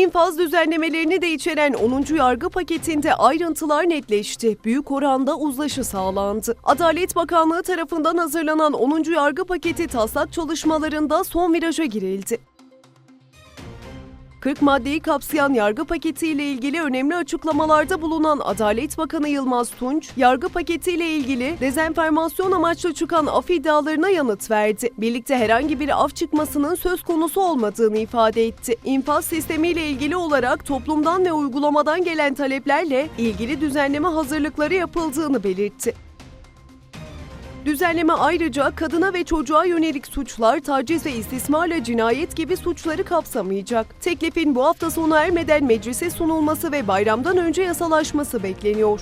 İnfaz düzenlemelerini de içeren 10. yargı paketinde ayrıntılar netleşti. Büyük oranda uzlaşı sağlandı. Adalet Bakanlığı tarafından hazırlanan 10. yargı paketi taslak çalışmalarında son viraja girildi. 40 maddeyi kapsayan yargı paketiyle ilgili önemli açıklamalarda bulunan Adalet Bakanı Yılmaz Tunç, yargı paketiyle ilgili dezenformasyon amaçlı çıkan af iddialarına yanıt verdi. Birlikte herhangi bir af çıkmasının söz konusu olmadığını ifade etti. İnfaz sistemiyle ilgili olarak toplumdan ve uygulamadan gelen taleplerle ilgili düzenleme hazırlıkları yapıldığını belirtti. Düzenleme ayrıca kadına ve çocuğa yönelik suçlar, taciz ve istismarla cinayet gibi suçları kapsamayacak. Teklifin bu hafta sona ermeden meclise sunulması ve bayramdan önce yasalaşması bekleniyor.